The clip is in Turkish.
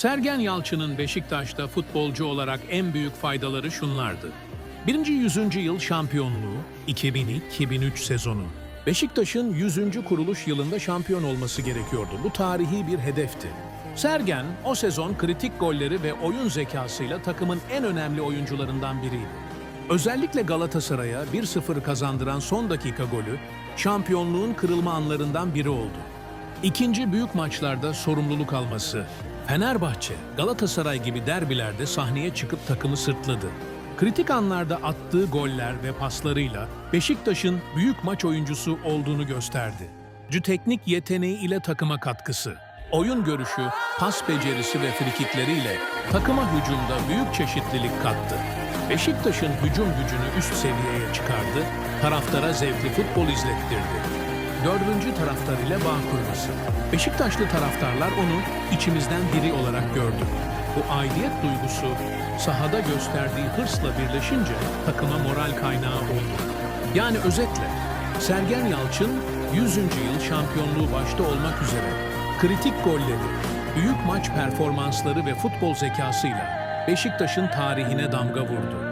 Sergen Yalçın'ın Beşiktaş'ta futbolcu olarak en büyük faydaları şunlardı. Birinci 100. yıl şampiyonluğu, 2002-2003 sezonu. Beşiktaş'ın 100. kuruluş yılında şampiyon olması gerekiyordu. Bu tarihi bir hedefti. Sergen, o sezon kritik golleri ve oyun zekasıyla takımın en önemli oyuncularından biriydi. Özellikle Galatasaray'a 1-0 kazandıran son dakika golü, şampiyonluğun kırılma anlarından biri oldu. İkinci büyük maçlarda sorumluluk alması, Fenerbahçe, Galatasaray gibi derbilerde sahneye çıkıp takımı sırtladı. Kritik anlarda attığı goller ve paslarıyla Beşiktaş'ın büyük maç oyuncusu olduğunu gösterdi. Cü teknik yeteneği ile takıma katkısı, oyun görüşü, pas becerisi ve frikikleriyle takıma hücumda büyük çeşitlilik kattı. Beşiktaş'ın hücum gücünü üst seviyeye çıkardı, taraftara zevkli futbol izlettirdi dördüncü taraftar ile bağ kurması. Beşiktaşlı taraftarlar onu içimizden biri olarak gördü. Bu aidiyet duygusu sahada gösterdiği hırsla birleşince takıma moral kaynağı oldu. Yani özetle Sergen Yalçın 100. yıl şampiyonluğu başta olmak üzere kritik golleri, büyük maç performansları ve futbol zekasıyla Beşiktaş'ın tarihine damga vurdu.